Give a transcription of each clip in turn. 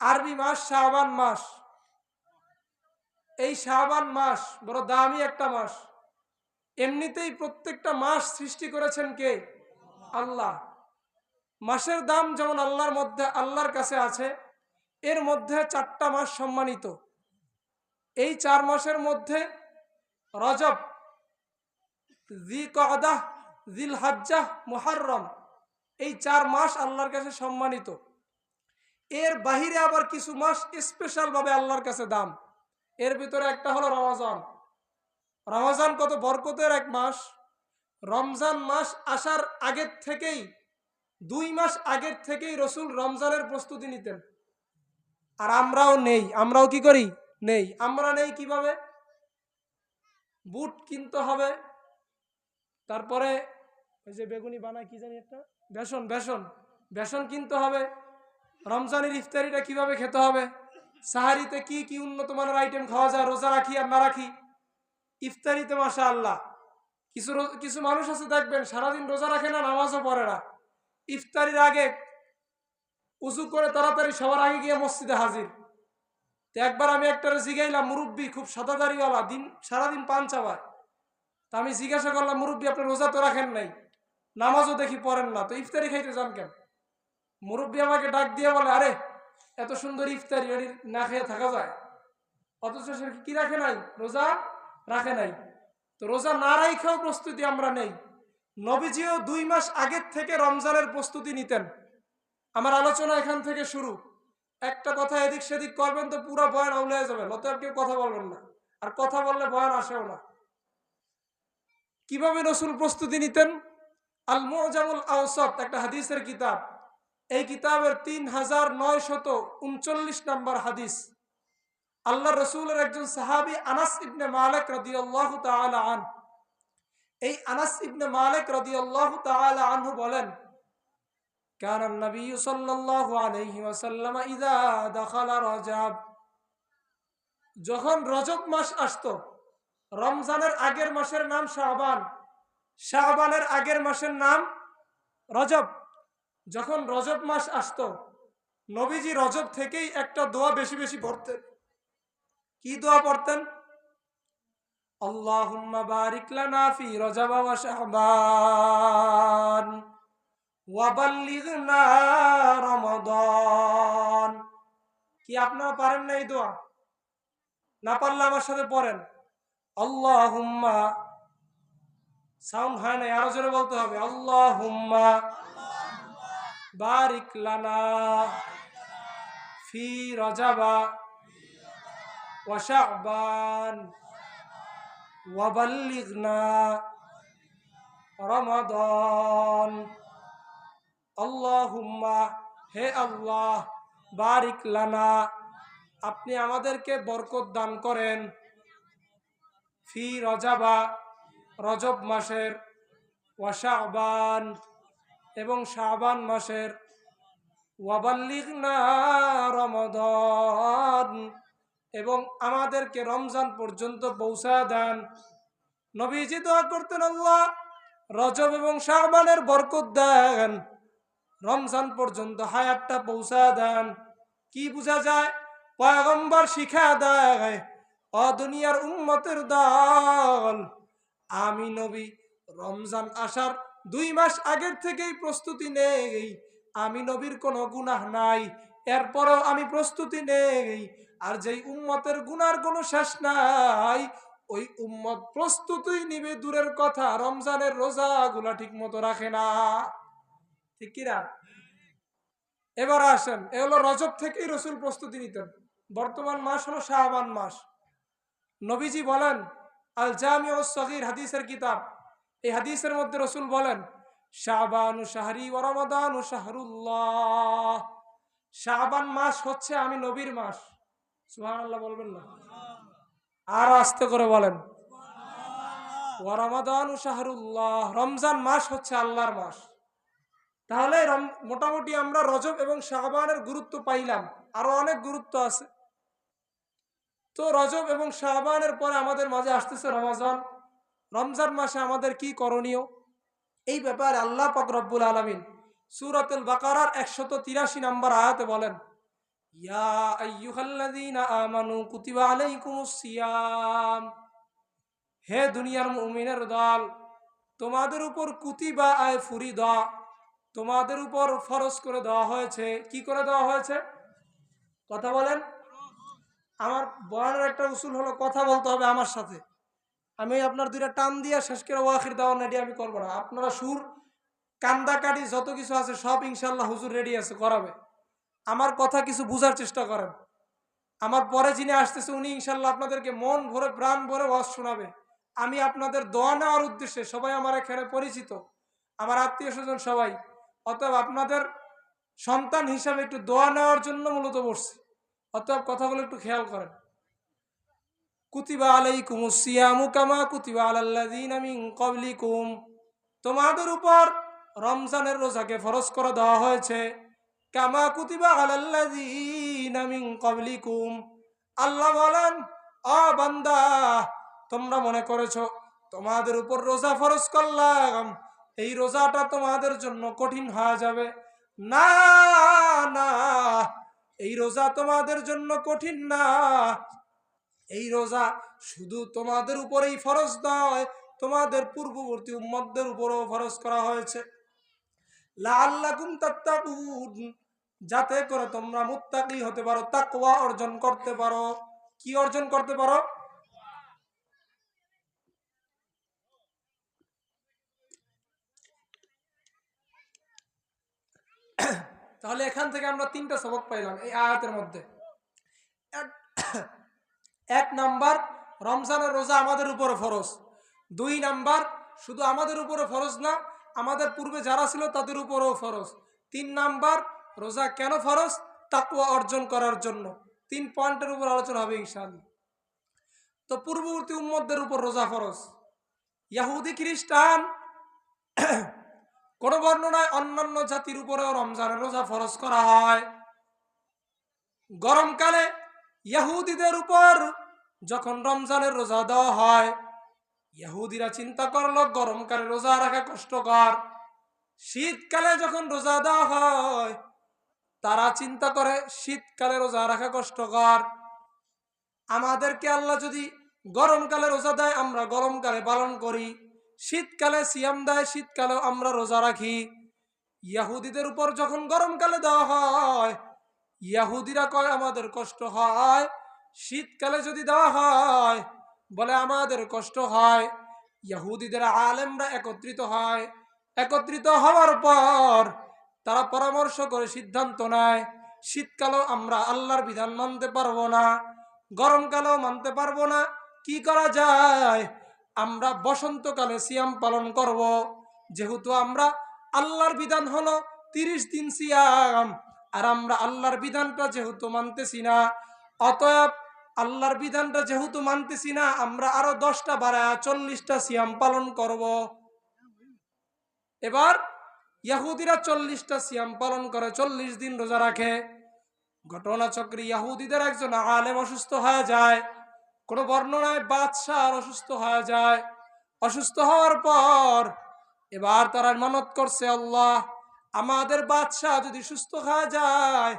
আরবি মাস শাহবান মাস। এই শাহবান মাস বড় দামি একটা মাস। এমনিতেই প্রত্যেকটা মাস সৃষ্টি করেছেন কে? আল্লাহ। মাসের দাম যেমন আল্লাহর মধ্যে, আল্লাহর কাছে আছে, এর মধ্যে চারটা মাস সম্মানিত। এই চার মাসের মধ্যে রজব জি কদাহ জিল হাজ্জাহ মুহাররম, এই চার মাস আল্লাহর কাছে সম্মানিত। এর বাহিরে আবার কিছু মাস স্পেশালভাবে আল্লাহর কাছে দাম। এর ভিতরে একটা হলো রমাজান। রমাজান কত বরকতের এক মাস। রমজান মাস আসার আগের থেকেই, দুই মাস আগের থেকেই রসুল রমজানের প্রস্তুতি নিতেন। আর আমরাও নেই। আমরাও কি করি? নেই। আমরা নেই কীভাবে? বুট কিনতে হবে। তারপরে ওই যে বেগুনি বানায় কি জানি একটা? বেসন বেসন। বেসন কিনতে হবে। রমজানের ইফতারিটা কীভাবে খেতে হবে? সাহারিতে কি কি উন্নত মানের আইটেম খাওয়া যায়? রোজা রাখি আর না রাখি? ইফতারিতে মাসা আল্লাহ কিছু কিছু মানুষ আছে দেখবেন, সারাদিন রোজা রাখে না, নামাজও পড়ে না। ইফতারির আগে উজু করে তাড়াতাড়ি সবার আগে গিয়ে মসজিদে হাজির। তো একবার আমি একটা জিগাইলাম, মুরব্বী খুব সাদা দাড়িওয়ালা দিন, সারাদিন পান চাবায় তা আমি জিজ্ঞাসা করলাম, মুরব্বী, আপনি রোজা তো রাখেন নাই? নামাজও দেখি পড়েন না। তো ইফতারি খাইতে যান কেন? মুরব্বী আমাকে ডাক দিয়ে বলে, আরে, এত সুন্দর ইফতারি, এটি না খেয়ে থাকা যায়। অথচ সে কি রাখে নাই? রোজা রাখে নাই। তো রোজা না রাইখেও প্রস্তুতি আমরা নেই। নবীজিও দুই মাস আগের থেকে রমজানের প্রস্তুতি নিতেন। আমার আলোচনা এখান থেকে শুরু। একটা কথা এদিক সেদিক করবেন তো পুরো বয়ান আউলে যাবে অতএব কেউ কথা বলবেন না। আর কথা বললে বয়ান আসেও না। কীভাবে রসুল প্রস্তুতি নিতেন? আল মোজামুল আওসত, একটা হাদিসের কিতাব। এই কিতাবের তিন হাজার নয় শত উনচল্লিশ নম্বর হাদিস আল্লাহ রসুলের একজন সাহাবি আনাস ইবনে মালিক রাদিয়াল্লাহু তাআলা আন এই আনাস ইবনে মালিক রাদিয়াল্লাহু তাআলা আনহু বলেন كان النبي صلى الله عليه وسلم إذا دخل رجب যখন রজব মাস আসতো রমজানের আগের মাসের নাম শাহবান শাহবানের আগের মাসের নাম রজব যখন রজব মাস আসতো, নবীজি রজব থেকেই একটা দোয়া বেশি বেশি পড়তেন। কি দোয়া পড়তেন? আল্লাহুম্মা বারিক লানা ফি রজব ওয়া শাহবান ওয়া বাল্লিগনা রমাদান। কি আপনারা পারেন না এই দোয়া? না পারলে আমার সাথে পড়েন। আল্লাহুম্মা সাউন্ড হয় না আরও জোরে বলতে হবে। আল্লাহুম্মা বারিক লানা ফি রজাবা ওয়া শাবান ওয়া বাল্লিগনা রমাদান। আল্লাহুম্মা, হে আল্লাহ, বারিক লানা আপনি আমাদেরকে বরকত দান করেন। ফি রজাবা, রজব মাসের ওয়াশাবান এবং শাবান মাসের ওয়াবাল্লিগনা রমদান, এবং আমাদেরকে রমজান পর্যন্ত পৌঁছা দেন। নবীজি দোয়া করতেন, আল্লাহ রজব এবং শাবানের বরকত দেন। রমজান পর্যন্ত হায়াতটা পৌঁছা দেন। কি বোঝা যায়? পয়গম্বর শিখা দেয় অদুনিয়ার উম্মতের দল। আমি নবী, রমজান আসার দুই মাস আগের থেকেই প্রস্তুতি নেই। আমি নবীর কোনো গুনাহ নাই। এরপরও আমি প্রস্তুতি নেই। আর যেই উম্মতের গুনার কোনো শেষ নাই, ওই উম্মত প্রস্তুতি নিবে দূরের কথা। রমজানের রোজাগুলা ঠিক মতো রাখে না। ঠিক কিনা? এবার আসেন, এ হলো রজব থেকেই রসুল প্রস্তুতি নিতেন। বর্তমান মাস হলো শাহবান মাস। নবীজি বলেন আল জামি ও সগির হাদিসের কিতাব। এই হাদিসের মধ্যে রসুল বলেন শাহবানু শাহরি ও রমাদানু শাহরুল্লাহ। শাহবান মাস হচ্ছে আমি নবীর মাস। সুবহানাল্লাহ বলবেন না। আর আস্তে করে বলেন ও শাহরুল্লাহ। রমজান মাস হচ্ছে আল্লাহর মাস। তাহলে মোটামুটি আমরা রজব এবং শাহবানের গুরুত্ব পাইলাম। আরও অনেক গুরুত্ব আছে। তো রজব এবং শাহবানের পরে আমাদের মাঝে আসতেছে রমাজান। রমজান মাসে আমাদের কি করণীয়? এই ব্যাপারে আল্লাহ পাক রব্বুল আলমিন সুরাতুল বাকারার একশত তিরাশি নম্বর আয়াতে বলেন হে দুনিয়ার মুমিনের দল, তোমাদের উপর কুতিবা আয় ফুরি দেওয়া তোমাদের উপর ফরজ করে দেওয়া হয়েছে। কি করে দেওয়া হয়েছে? কথা বলেন। আমার বয়ানের একটা উসুল হলো, কথা বলতে হবে আমার সাথে। আমি আপনার দুইটা টান দিয়ে শেষ করে ওয়াখির দেওয়া রেডি আমি করব না। আপনারা সুর কান্দা কাটি যত কিছু আছে সব ইনশাল্লাহ হুজুর রেডি আছে, করাবে। আমার কথা কিছু বুঝার চেষ্টা করেন। আমার পরে যিনি আসতেছে, উনি ইনশাল্লাহ আপনাদেরকে মন ভরে, প্রাণ ভরে ওয়াজ শোনাবে। আমি আপনাদের দোয়া নেওয়ার উদ্দেশ্যে সবাই আমার এখানে পরিচিত, আমার আত্মীয় স্বজন সবাই। অতএব আপনাদের সন্তান হিসাবে একটু দোয়া নেওয়ার জন্য মূলত বসছি। অতএব কথাগুলো একটু খেয়াল করেন। কুতিবা তোমাদের উপর রমজানের রোজাকে ফরজ করে দেওয়া হয়েছে। কামা কুতিবা আলাল্লাযীনা মিন ক্বাবলিকুম। আল্লাহ বলেন, অ বান্দা, তোমরা মনে করেছ, তোমাদের উপর রোজা ফরজ করলাম। এই রোজাটা তোমাদের জন্য কঠিন হয়ে যাবে। না না, এই রোজা তোমাদের জন্য কঠিন না। এই রোজা শুধু তোমাদের উপরেই ফরজ নয়, তোমাদের পূর্ববর্তী উম্মতদের উপরেও ফরজ করা হয়েছে। লাআল্লাকুম তাত্তাকুন, যাতে করে তোমরা মুত্তাকি হতে পারো, তাকওয়া অর্জন করতে পারো। কি অর্জন করতে পারো? তাহলে এখান থেকে আমরা তিনটা সবক পাইলাম এই আয়াতের মধ্যে। এক- নাম্বার, রমজানের রোজা আমাদের উপরে ফরজ। দুই নাম্বার, শুধু আমাদের উপরে ফরজ না, আমাদের পূর্বে যারা ছিল তাদের উপরেও ফরজ। তিন নাম্বার, রোজা কেন ফরজ? তাকুয়া অর্জন করার জন্য। তিন পয়েন্টের উপর আলোচনা হবে ইনশাআল্লাহ। তো পূর্ববর্তী উম্মতদের উপর রোজা ফরজ। ইয়াহুদি খ্রিস্টান কোন বর্ণনায় অন্যান্য জাতির উপরেও রমজানের রোজা ফরজ করা হয়। গরমকালে ইয়াহুদিদের উপর যখন রমজানের রোজা দেওয়া হয়, ইয়াহুদিরা চিন্তা করল, গরমকালে রোজা রাখা কষ্টকর। শীতকালে যখন রোজা দেওয়া হয়, তারা চিন্তা করে, শীতকালে রোজা রাখা কষ্টকর। আমাদেরকে আল্লাহ যদি গরমকালে রোজা দেয়, আমরা গরমকালে পালন করি। শীতকালে সিয়াম দেয়, শীতকালেও আমরা রোজা রাখি। ইয়াহুদিদের উপর যখন গরমকালে দেওয়া হয় ইয়াহুদিরা কয়, আমাদের কষ্ট হয়। শীতকালে যদি দেওয়া হয়, বলে আমাদের কষ্ট হয়। ইয়াহুদিদের আলেমরা একত্রিত হয়। একত্রিত হওয়ার পর তারা পরামর্শ করে সিদ্ধান্ত নেয়, শীতকালেও আমরা আল্লাহর বিধান মানতে পারব না, গরমকালেও মানতে পারব না। কি করা যায়? আমরা বসন্তকালে সিয়াম পালন করব। যেহেতু আমরা আল্লাহর বিধান হলো তিরিশ দিন সিয়াম আর আমরা আল্লাহর বিধানটা যেহেতু মানতেছি না, অতএব আল্লাহর বিধানটা যেহেতু মানতেছি না, আমরা আরও দশটা বাড়ায় চল্লিশটা সিয়াম পালন করব। এবার ইয়াহুদিরা চল্লিশটা সিয়াম পালন করে, চল্লিশ দিন রোজা রাখে। ঘটনাচক্রে ইয়াহুদিদের একজন আলেম অসুস্থ হয়ে যায়, কোনো বর্ণনায় বাদশাহ অসুস্থ হয়ে যায়। অসুস্থ হওয়ার পর এবার তারা মানত করছে আল্লাহ আমাদের বাদশাহ যদি সুস্থ হয়ে যায়,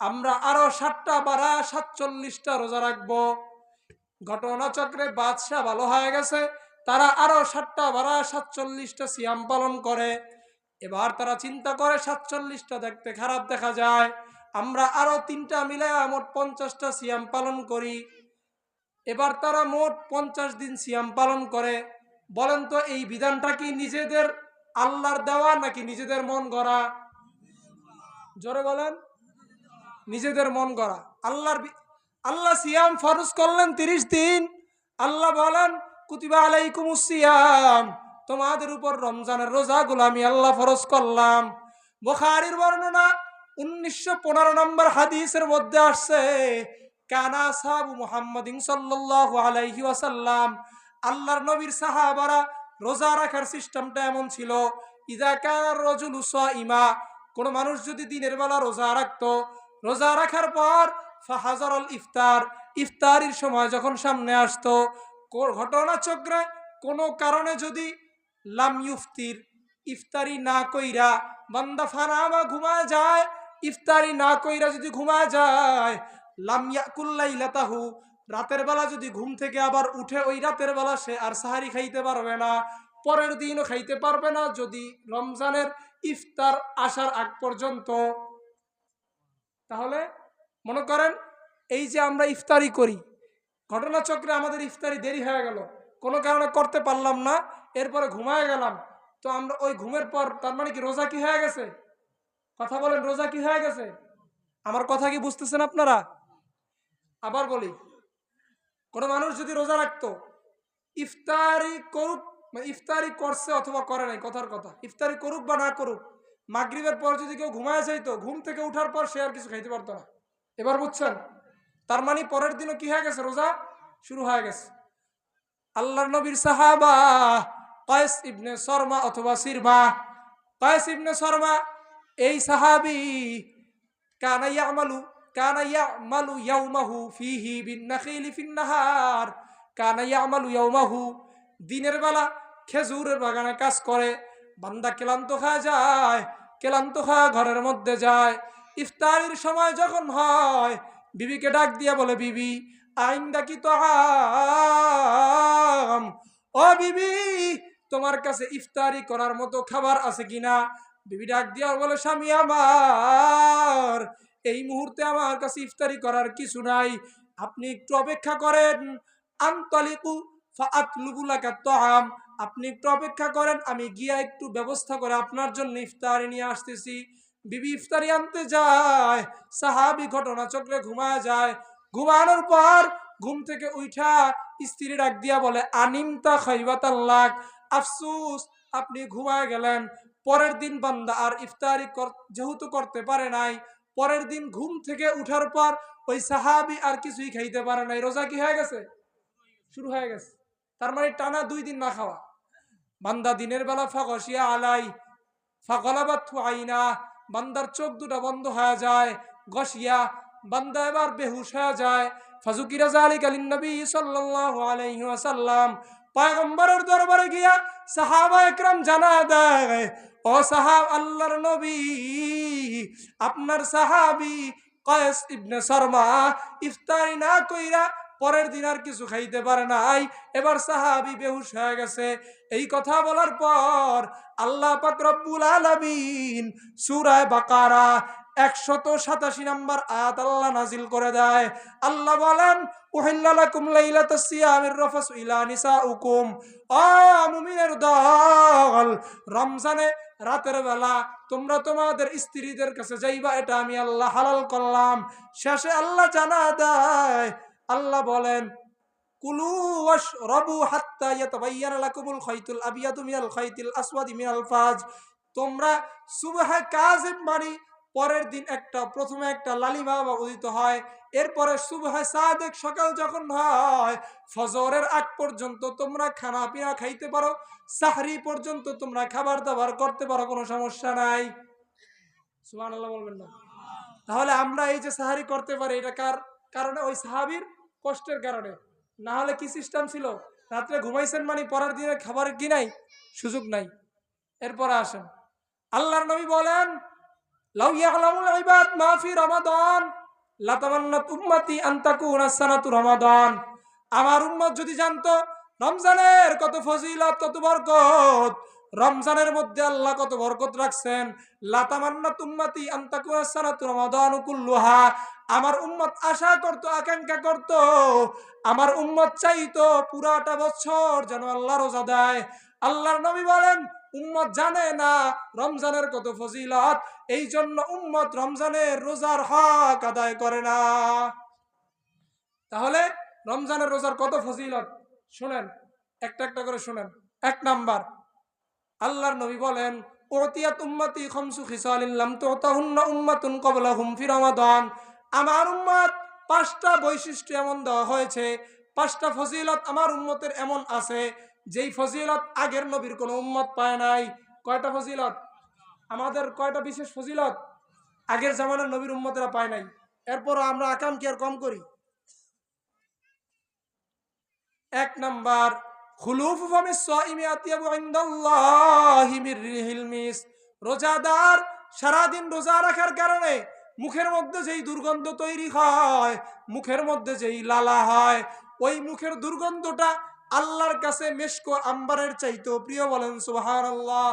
আমরা আরও ষাটটা বারা সাতচল্লিশটা রোজা রাখব। ঘটনাচক্রে বাদশাহ ভালো হয়ে গেছে, তারা আরও ষাটটা বারা সাতচল্লিশটা সিয়াম পালন করে। এবার তারা চিন্তা করে সাতচল্লিশটা দেখতে খারাপ দেখা যায়, আমরা আরও তিনটা মিলে মোট পঞ্চাশটা সিয়াম পালন করি। এবার তারা মোট পঞ্চাশ দিন সিয়াম পালন করে। বলেন তো এই বিধানটা কি নিজেদের আল্লাহর দেওয়া নাকি নিজেদের মন গড়া? জোরে বলেন। নিজেদের মন গড়া। আল্লাহর আল্লাহ সিয়াম ফরজ করলেন তিরিশ দিন। আল্লাহ বলেন, কুতিবা আলাইকুম সিয়াম। তোমাদের উপর রমজানের রোজাগুলো আমি আল্লাহ ফরজ করলাম। বুখারীর বর্ণনা উনিশশো পনেরো নম্বর হাদিসের মধ্যে আসছে, কানা সাহাবু মুহাম্মাদিন সাল্লাল্লাহু আলাইহি ওয়াসাল্লাম। আল্লাহর নবীর সাহাবারা রোজা রাখার সিস্টেমটা এমন ছিল, ইদা কার রজুল ইমা কোন মানুষ যদি দিনের বেলা রোজা রাখতো, রোজা রাখার পর ফাহাজারল ইফতার, ইফতারির সময় যখন সামনে আসতো ঘটনাচক্রে কোনো কারণে যদি লাম ইফতির ইফতারি না কইরা বান্দা ফানামা ঘুমায় যায়, ইফতারি না কইরা যদি ঘুমায় যায় লামিয়া কুল্লাইলাতাহু রাতের বেলা যদি ঘুম থেকে আবার উঠে ওই রাতের বেলা সে আর সাহারি খাইতে পারবে না, পরের দিনও খাইতে পারবে না। যদি রমজানের ইফতার আসার আগ পর্যন্ত, তাহলে মনে করেন এই যে আমরা ইফতারি করি, ঘটনাচক্রে আমাদের ইফতারি দেরি হয়ে গেল, কোনো কারণে করতে পারলাম না, এরপরে ঘুমায় গেলাম। তো আমরা ওই ঘুমের পর তার মানে কি রোজা কি হয়ে গেছে? কথা বলেন, রোজা কি হয়ে গেছে? আমার কথা কি বুঝতেছেন আপনারা? আবার বলি কোনো মানুষ যদি রোজা রাখতো, ইফতারি করুক মানে ইফতারি করছে অথবা করে নাই, কথার কথা। ইফতারি করুক বা না করুক, মাগরিবের পর যদি কেউ ঘুমায় যাইতো, ঘুম থেকে উঠার পর সে আর কিছু খাইতে পারতো না। এবার বুঝছেন? তার মানে পরের দিনও কি হয়ে গেছে? রোজা শুরু হয়ে গেছে। আল্লাহর নবীর সাহাবা, কয়েস ইবনে শর্মা অথবা সিরমা। কয়েস ইবনে শর্মা এই সাহাবি, কানা ইয়ামালু কানা ইয়ামালু ইয়াউমাহু ফিহি বিন নাখিলি ফিন নাহার কানা ইয়ামালু ইয়াউমাহু দিনের বেলা খেজুরের বাগানে কাজ করে, বান্দা ক্লান্ত খাওয়া যায়, ক্লান্ত খাওয়া ঘরের মধ্যে যায়। ইফতারির সময় যখন হয়, বিবিকে ডাক দিয়া বলে, বিবি, আইন্দা কি তো আম? ও বিবি, তোমার কাছে ইফতারি করার মতো খাবার আছে কিনা? বিবি ডাক দিয়া বলে, স্বামী আমার এই মুহূর্তে আমার কাছে ইফতারি করার কিছু নাই। আপনি একটু অপেক্ষা করেন। আন্তলিকু আপনি একটু অপেক্ষা করেন, আমি গিয়া একটু ব্যবস্থা করে আপনার জন্য ইফতারি নিয়ে আসতেছি। বিবি ইফতারি আনতে যায়, সাহাবি ঘটনা চক্রে ঘুমায় যায়। ঘুমানোর পর ঘুম থেকে উঠা স্ত্রী ডাক দিয়া বলে, আনিমতা খাইবাতাল্লাক। আফসুস, আপনি ঘুমায় গেলেন। পরের দিন বান্দা আর ইফতারি যেহেতু করতে পারে নাই পরের দিন ঘুম থেকে উঠার পর ওই সাহাবি আর কিছুই খাইতে পারে নাই। রোজা কি হয়ে গেছে? শুরু হয়ে গেছে। তার মানে টানা দুই দিন না খাওয়া। বান্দা দিনের বেলা ফাগসিয়া আলাই ফাগলাবাত আইনা, বান্দার চোখ দুটা বন্ধ হয়ে যায় গসিয়া বান্দা এবার বেহুশ হয়ে যায়। ফাজুকিরা জালিক আলিন নবী সাল্লাল্লাহু আলাইহি ওয়াসাল্লাম পয়গম্বরের দরবারে গিয়া সাহাবা একরাম জানা দেয়, ও সাহাব, আল্লাহর নবী, আপনার সাহাবী কয়েস ইবনে শর্মা ইফতারি না কইরা পরের দিন আর কিছু খাইতে পারে নাই। এবার সাহাবি বেহুশ হয়ে গেছে। এই কথা বলার পর আল্লাহ পাক রব্বুল আলামিন সূরায়ে বাকারা একশত সাতাশি নম্বর আয়াত আল্লাহ নাজিল করে দেয়। আল্লাহ বলেন সিয়ামির দল, রমজানে রাতের বেলা তোমরা তোমাদের স্ত্রীদের কাছে যাইবা, এটা আমি আল্লাহ হালাল করলাম। শেষে আল্লাহ জানা দেয়, আল্লাহ বলেন খাইতুল খাইতিল মিনাল ফাজ। তোমরা সুবহে কাযিব মানে পরের দিন একটা, প্রথমে একটা লালিমা উদিত হয়। এরপরে সুবহে সাদেক সকাল যখন হয়, ফজরের আগ পর্যন্ত তোমরা খানা পিনা খাইতে পারো, সাহরি পর্যন্ত তোমরা খাবার দাবার করতে পারো, কোনো সমস্যা নাই। আল্লাহ বলবেন না। তাহলে আমরা এই যে সাহারি করতে পারি, এটা কার কারণে? ওই সাহাবির কষ্টের কারণে। না হলে কি সিস্টেম ছিল? রাত্রে ঘুমাইছেন মানে পরের দিনে খাবারের কি নাই? সুযোগ নাই। এরপরে আসেন। আল্লাহর নবী বলেন লাউ ইয়ালামুল ইবাদ মা ফি রমাদান লাতামান্নাত উম্মতি আন তাকুনা সানাতু রমাদান। আমার উম্মত যদি জানতো, রমজানের কত ফজিলত, কত বরকত, রমজানের মধ্যে আল্লাহ কত বরকত রাখছেন। লাতামান্না তুম্মাতি আন্তাকুয়া সানাতু রমাদান কুল্লুহা, আমার উম্মত আশা করত, আকাঙ্ক্ষা করত, আমার উম্মত চাইতো পুরাটা বছর যেন আল্লাহ রোজা দেয়। আল্লাহর নবী বলেন উম্মত জানে না রমজানের কত ফজিলত এই জন্য উম্মত রমজানের রোজার হক আদায় করে না। তাহলে রমজানের রোজার কত ফজিলত? শুনেন, একটা একটা করে শুনেন। এক নাম্বার, আল্লাহর নবী বলেন ওতিয়াত উম্মতি খমসু খিসালিল্লাম তোতাহুন্না উম্মাতুন কবলাহুম ফি রমাদান। আমার উম্মত পাঁচটা বৈশিষ্ট্য এমন দেওয়া হয়েছে, পাঁচটা ফজিলত আমার উম্মতের এমন আছে যেই ফজিলত আগের নবীর কোনো উম্মত পায় নাই, কয়টা ফজিলত? আমাদের কয়টা বিশেষ ফজিলত? আগের জামানার নবীর উম্মতেরা পায় নাই। এরপর আমরা আকাম কি আর কম করি? এক নাম্বার রোজাদার সারাদিন রোজা রাখার কারণে মুখের মধ্যে যেই দুর্গন্ধ তৈরি হয়, মুখের মধ্যে যেই লালা হয়, ওই মুখের দুর্গন্ধটা আল্লাহর কাছে মেশকো আম্বারের চাইতেও প্রিয় বলেন সুবাহান আল্লাহ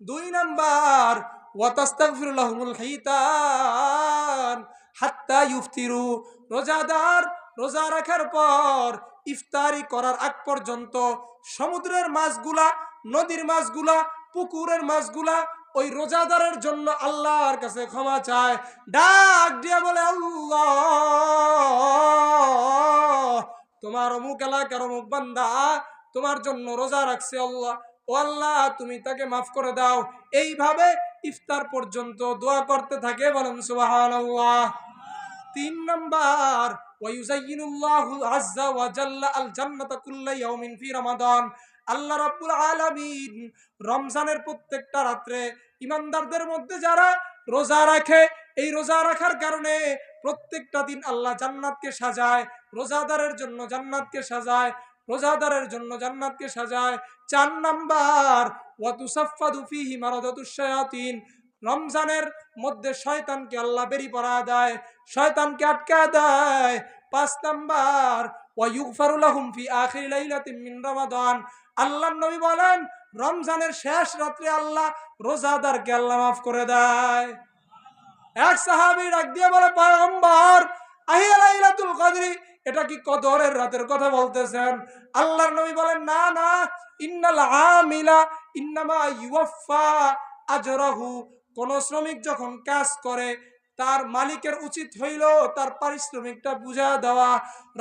দুই নাম্বার, ওয়াতাস্তাগফিরু লাহুমুল হিতান হাত্তা ইফতিরু রোজাদার রোজা রাখার পর ইফতারি করার আগ পর্যন্ত সমুদ্রের মাছগুলা, নদীর মাছগুলা, পুকুরের মাছগুলা ওই রোজাদারের জন্য আল্লাহর কাছে ক্ষমা চায়। ডাক দিয়ে বলে, আল্লাহ! তোমার অমুক এলাকার অমুক বান্দা, তোমার জন্য রোজা রাখছে আল্লাহ। ও আল্লাহ, তুমি তাকে মাফ করে দাও। এইভাবে ইফতার পর্যন্ত দোয়া করতে থাকে বলেন সুবহানাল্লাহ। তিন নাম্বার রমজানের প্রত্যেকটা রাত্রে ইমানদারদের মধ্যে যারা রোজা রাখে এই রোজা রাখার কারণে প্রত্যেকটা দিন আল্লাহ জান্নাতকে সাজায়, রোজাদারের জন্য জান্নাতকে সাজায়, রোজাদারের জন্য জান্নাতকে সাজায়। চার নাম্বার ওয়াতুসাফাদু ফিহি মারাদাতুশ শায়াতিন। রমজানের মধ্যে শয়তানকে আল্লাহ বেরি পড়া দেয়, শয়তানকে আটকা দেয়। পাঁচ নাম্বার আল্লাহর নবী বলেন, রমজানের শেষ রাত্রে আল্লাহ রোজাদারকে আল্লাহ মাফ করে দেয়। এক সাহাবী ডাক দিয়ে বলে, পয়গম্বর কদরি। এটা কি কদরের রাতের কথা বলতেছেন? আল্লাহর নবী বলেন, না না, ইন্নাল আমিলা ইন্নামা ইউয়াফা আজরাহু। কোন শ্রমিক যখন কাজ করে, তার মালিকের উচিত হইল তার পারিশ্রমিকটা বুঝা দেওয়া।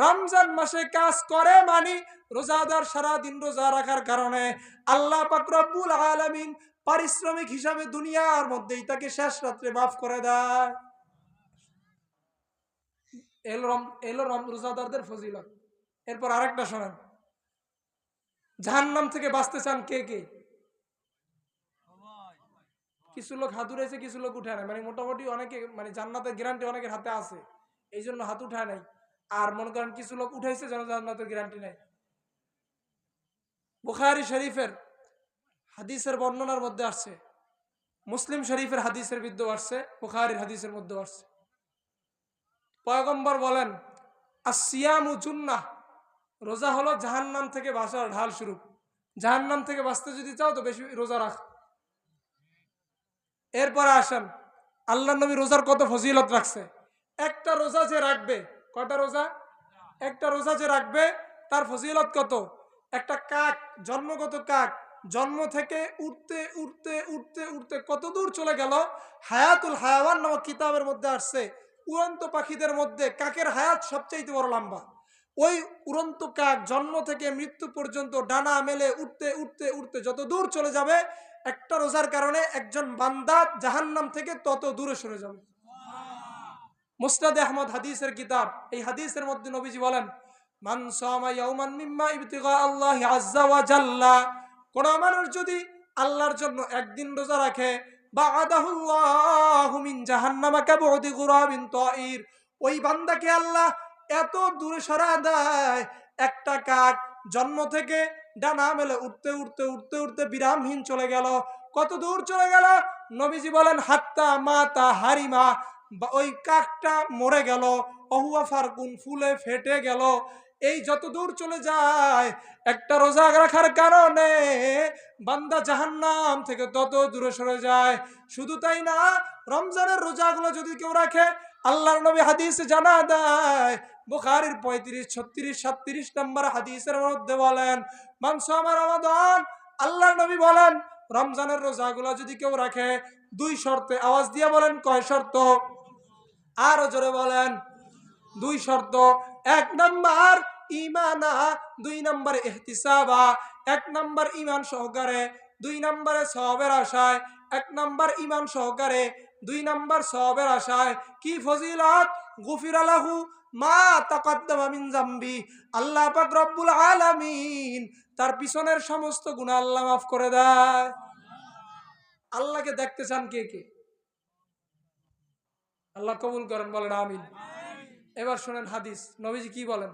রমজান মাসে কাজ করে মানি রোজাদার সারা দিন রোজা রাখার কারণে। আল্লাহ পাক রব্বুল আলামিন পারিশ্রমিক হিসাবে দুনিয়ার মধ্যেই তাকে শেষ রাত্রে মাফ করে দেয়। এলো রোজাদারদের ফজিলত। এরপর আরেকটা শোনেন। জাহান্নাম থেকে বাঁচতে চান কে কে? কিছু লোক হাত উঠেছে কিছু লোক উঠায় নাই। মানে মোটামুটি অনেকে মানে জান্নাতের গ্যারান্টি অনেকের হাতে আছে। এই জন্য হাত উঠায় নাই। আর মনে করেন কিছু লোক উঠাইছে যেন জান্নাতের গ্যারান্টি নাই। বুখারি শরীফের হাদিসের বর্ণনার মধ্যে আসছে। মুসলিম শরীফের হাদিসের বিদ্য আসছে, বুখারির হাদিসের মধ্যে আসছে। পয়গম্বর বলেন আসিয়ামু জুন্নাহ। রোজা হলো জাহান্নাম থেকে বাঁচার ঢাল শুরু জাহান্নাম থেকে বাঁচতে যদি চাও তো বেশি রোজা রাখ। এরপরে আসেন, আল্লাহ নবী রোজার কত ফজিলত রাখছে। একটা রোজা যে রাখবে, কয়টা রোজা? একটা রোজা যে রাখবে, তার ফজিলত কত? একটা কাক, জন্মগত কাক জন্ম থেকে উঠতে উঠতে উঠতে উঠতে কত দূর চলে গেল? হায়াতুল হায়াওয়ান নামক কিতাবের মধ্যে আসছে, উড়ন্ত পাখিদের মধ্যে কাকের হায়াত সবচাইতে বড় লম্বা? ওই উড়ন্ত কাক জন্ম থেকে মৃত্যু পর্যন্ত ডানা মেলে উঠতে উঠতে উঠতে যত দূর চলে যাবে, একটা রোজার কারণে একজন বান্দা জাহান্নাম থেকে তত দূরে সরে যাবে। মুস্তাদ আহমদ হাদিসের কিতাব, এই হাদিসের মধ্যে নবীজি বলেন, মান সামা ইয়াউমান মিম্মা ইবতিগা আল্লাহি আজ্জা ওয়া জাল্লা। কোন মানুষ যদি আল্লাহর জন্য একদিন রোজা রাখে, বাআদাহুল্লাহু মিন জাহান্নামা কাবুদি গুরাবিন তাইর। ওই বান্দাকে আল্লাহ এত দূরে সরা দেয়, একটা কাক জন্ম থেকে ডানা মেলে উঠতে উঠতে উঠতে উঠতে বিরামহীন চলে গেল। কত দূর চলে গেল? নবীজি বলেন, হাত্তা মাতা হারিমা। বা ওই কাকটা মরে গেল, অহুয়া ফারকুন ফুলে ফেটে গেল। এই যত দূর চলে যায়, একটা রোজা রাখার কারণে বান্দা জাহান্নাম থেকে তত দূরে সরে যায়। শুধু তাই না, রমজানের রোজাগুলো যদি কেউ রাখে, আল্লাহর নবী হাদিসে জানা দেয়, বুখারির পঁয়ত্রিশ, ছত্রিশ, সাতত্রিশ নম্বর হাদিসের মধ্যে বলেন মাংস আমার রমাদান আল্লাহর নবী বলেন, রমজানের রোজাগুলো যদি কেউ রাখে, দুই শর্তে আওয়াজ দিয়ে বলেন, কয় শর্ত? আরও জোরে বলেন দুই শর্ত। এক নাম্বার ইমানা দুই নাম্বার এহতিসাবা এক নাম্বার ইমান সহকারে, দুই নাম্বারে সবের আশায়, এক নাম্বার ইমান সহকারে, দুই নাম্বার সবের আশায়। কি ফজিলত? গুফির আলাহু মা তাকাদ্দামা মিন জাম্বি আল্লাহ পাক রব্বুল আলামিন তার পিছনের সমস্ত গুনাহ আল্লাহ মাফ করে দেয়। আল্লাহকে দেখতে চান কে কে? আল্লাহ কবুল করেন, বলেন আমিন। এবার শুনেন হাদিস নবীজি কি বলেন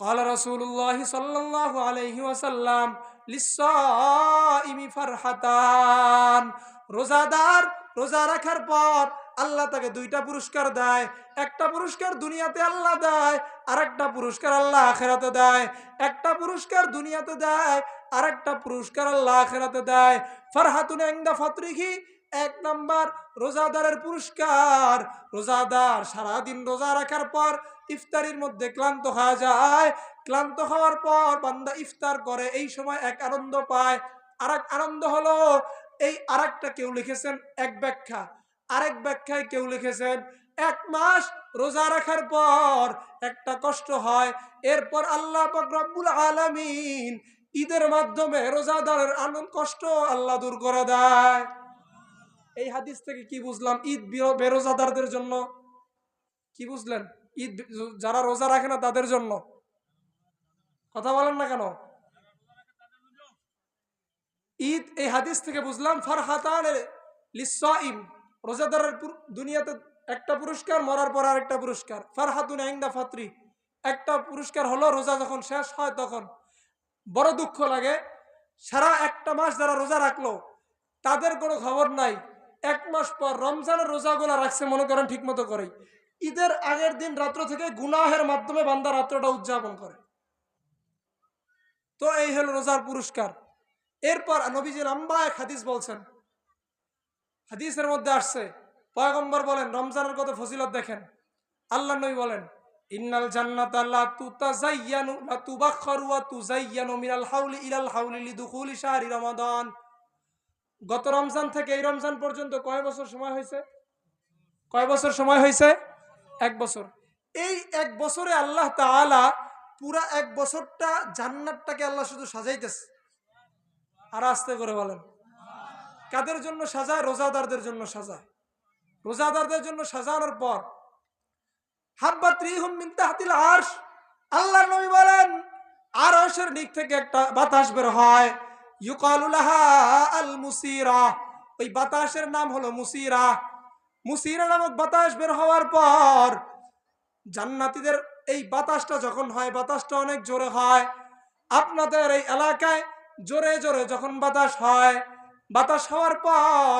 قال رسول الله صلى الله عليه وسلم লিসাইমি ফারহাতান রোজাদার রোজা রাখার পর আল্লাহ তাকে দুইটা পুরস্কার দেয় একটা পুরস্কার দুনিয়াতে আল্লাহ দেয় আর একটা পুরস্কার আল্লাহ আখেরাতে দেয় একটা পুরস্কার দুনিয়াতে দেয় আর একটা পুরস্কার আল্লাহ আখেরাতে দেয় ফারহাতুন ইনদা ফাতরিহি এক নাম্বার রোজাদারের পুরস্কার। রোজাদার সারাদিন রোজা রাখার পর ইফতারির মধ্যে ক্লান্ত হয়ে যায়। ক্লান্ত হওয়ার পর বান্দা ইফতার করে, এই সময় এক আনন্দ পায়। আর আনন্দ হলো, এই আরেকটা কেউ লিখেছেন এক ব্যাখ্যা। আরেক ব্যাখ্যায় কেউ লিখেছেন, এক মাস রোজা রাখার পর একটা কষ্ট হয়। এরপর আল্লাহ রব্বুল আলামিন ঈদের মাধ্যমে রোজাদারের আনন্দ কষ্ট আল্লাহ দূর করে দেয়। এই হাদিস থেকে কি বুঝলাম? ঈদ বিরো- বেরোজাদারদের জন্য। কি বুঝলেন? ঈদ যারা রোজা রাখে না, তাদের জন্য। কথা বলেন না কেন? ঈদ এই হাদিস থেকে বুঝলাম, ফারহাতান লিসাইম রোজাদারের দুনিয়াতে একটা পুরস্কার, মরার পর আরেকটা পুরস্কার। ফারহাতুন আইন্দা ফাতরি। একটা পুরস্কার হলো, রোজা যখন শেষ হয় তখন। বড় দুঃখ লাগে। সারা একটা মাস যারা রোজা রাখল, তাদের কোনো খবর নাই। এক মাস পর রমজানের রোজাগুলা রাখছে, মনে করেন ঠিক মতো করে ঈদের আগের দিন রাত্র থেকে গুনাহের মাধ্যমে বান্দা রাত্রটা উদযাপন করে। তো এই হলো রোজার পুরস্কার। এরপর নবীজি লম্বা এক হাদিস বলছেন। হাদিসের মধ্যে আসছে, পয়গম্বর বলেন, রমজানের কত ফজিলত দেখেন। আল্লাহ নবী বলেন, ইন্নাল জান্নাতা লা তুতাজাইয়ানু লা তুবাখখারু ওয়া তুজাইয়ানু মিনাল হাউলি ইলাল হাউলি লিদুখুলি শাহরি রমাদান। গত রমজান থেকে এই রমজান পর্যন্ত কয় বছর সময় হয়েছে? কয় বছর সময় হয়েছে? এক বছর। এই এক বছরে আল্লাহ তাআলা পুরা এক বছরটা জান্নাতটাকে আল্লাহ শুধু সাজাইতেছে। আর আস্তে করে বলেন। কাদের জন্য সাজায়? রোজাদারদের জন্য সাজায়। রোজাদারদের জন্য সাজানোর পর। আরশ। আল্লাহ নবী বলেন, আরশের দিক থেকে একটা বাতাস বের হয়। ইউকালু লাহা আল মুসিরা। ওই বাতাসের নাম হলো মুসিরা। মুসিরা নামক বাতাস বের হওয়ার পর জান্নাতীদের এই বাতাসটা যখন হয়, বাতাসটা অনেক জোরে হয়। আপনাদের এই এলাকায় জোরে জোরে যখন বাতাস হয়, বাতাস হওয়ার পর